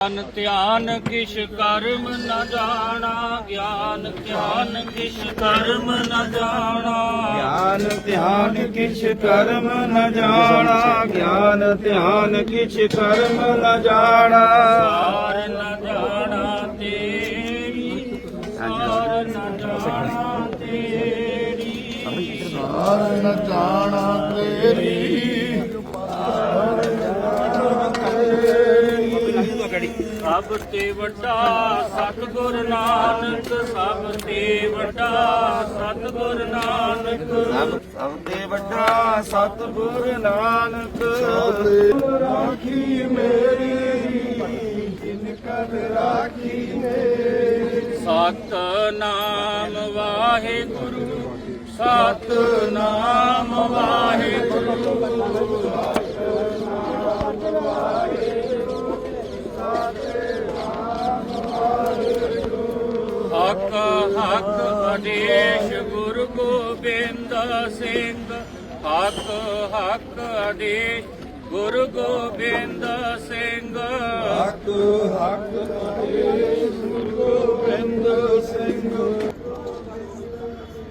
ਗਿਆਨ ਧਿਆਨ ਕਿਛ ਕਰਮ ਨ ਜਾਣਾ ਗਿਆਨ ਧਿਆਨ ਕਿਛ ਕਰਮ ਨ ਜਾਣਾ। ਗਿਆਨ ਧਿਆਨ ਕਿਛ ਕਰਮ ਨ ਜਾਣਾ ਗਿਆਨ ਧਿਆਨ ਕਿਛ ਕਰਮ ਨ ਜਾਣਾ। ਸਾਰ ਨ ਜਾਣਾ ਤੇਰੀ ਸਾਰ ਨ ਜਾਣਾ ਤੇਰੀ। ਸਾਰ ਨ ਜਾਣਾ ਤੇਰੀ। ਸਭ ਤੇ ਵੱਡਾ ਸਤਿਗੁਰ ਨਾਨਕ ਸਭ ਤੇ ਵੱਡਾ ਸਤਿਗੁਰ ਨਾਨਕ। ਸਭ ਤੇ ਵੱਡਾ ਸਤਿਗੁਰ ਨਾਨਕ। ਰਾਖੀ ਮੇਰੀ ਜਿਨ ਕਦ ਰਾਖੀ ਮੇਰੀ। ਸਤਨਾਮ ਵਾਹਿਗੁਰੂ ਸਤਨਾਮ ਵਾਹਿਗੁਰੂ ਹਕ ਹਕ ਆਦੇਸ਼ ਗੁਰੂ ਗੋਬਿੰਦ ਸਿੰਘ। ਹਕ ਹਕ ਆਦੇਸ਼ ਗੁਰੂ ਗੋਬਿੰਦ ਸਿੰਘ।